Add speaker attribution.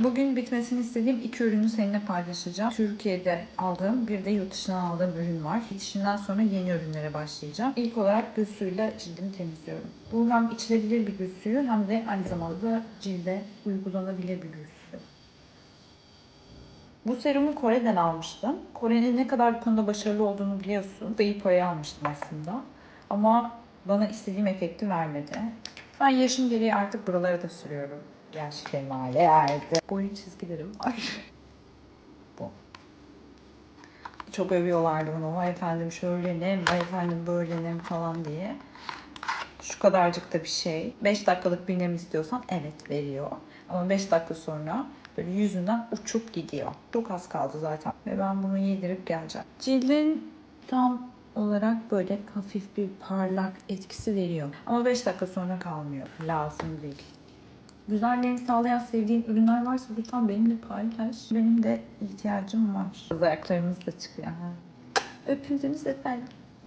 Speaker 1: Bugün bitmesini istediğim iki ürünü seninle paylaşacağım. Türkiye'de aldığım bir de yurt dışından aldığım ürün var. Bitişinden sonra yeni ürünlere başlayacağım. İlk olarak gül suyuyla cildimi temizliyorum. Bu hem içilebilir bir gül suyu hem de aynı zamanda cilde uygulanabilir bir gül suyu. Bu serumu Kore'den almıştım. Kore'nin ne kadar bu konuda başarılı olduğunu biliyorsun. Paraya almıştım aslında. Ama bana istediğim efekti vermedi. Ben yaşım gereği artık buralara da sürüyorum. Yaş kemale erdi. Boyu çizgilerim var. Bu. Çok övüyorlardı bunu. Vay efendim şöyle ne, vay efendim böyle ne falan diye. Şu kadarcık da bir şey. 5 dakikalık bir nem istiyorsan evet veriyor. Ama 5 dakika sonra böyle yüzünden uçup gidiyor. Çok az kaldı zaten. Ve ben bunu yedirip geleceğim. Cildin tam olarak böyle hafif bir parlak etkisi veriyor. Ama 5 dakika sonra kalmıyor. Lazım değil. Güzel nem sağlayan sevdiğin ürünler varsa lütfen benimle paylaş. Benim de ihtiyacım var. Kız ayaklarımız da çıkıyor. Öpüldünüz efendim.